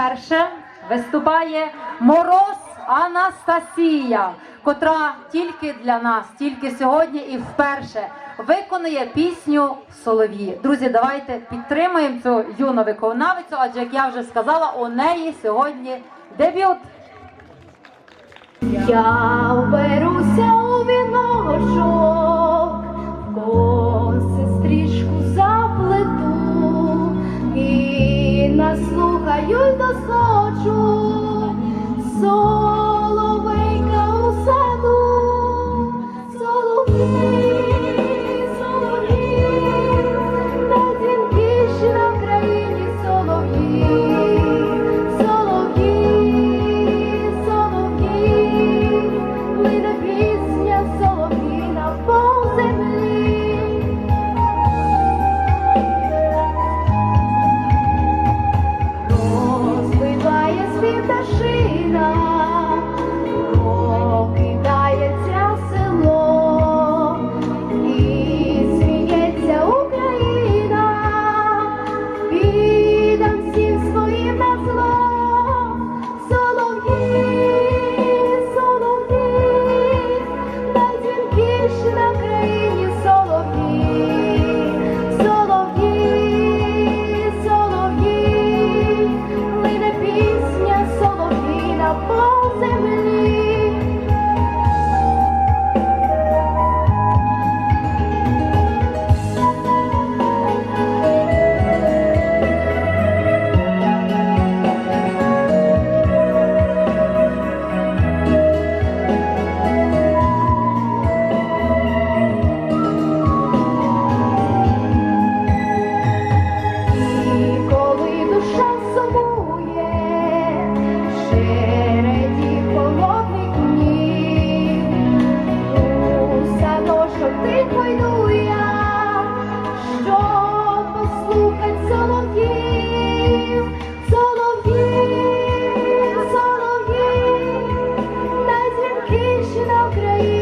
вперше виступає Мороз Анастасія, котра тільки для нас, тільки сьогодні і вперше виконує пісню Солов'ї. Друзі, давайте підтримаємо цю юну виконавицю, адже як я вже сказала, у неї сьогодні дебют. Я вберуся у віночок, наслухаюсь до сочу соловейка у саду, солов'ї, troubles and deixe na Ucrânia.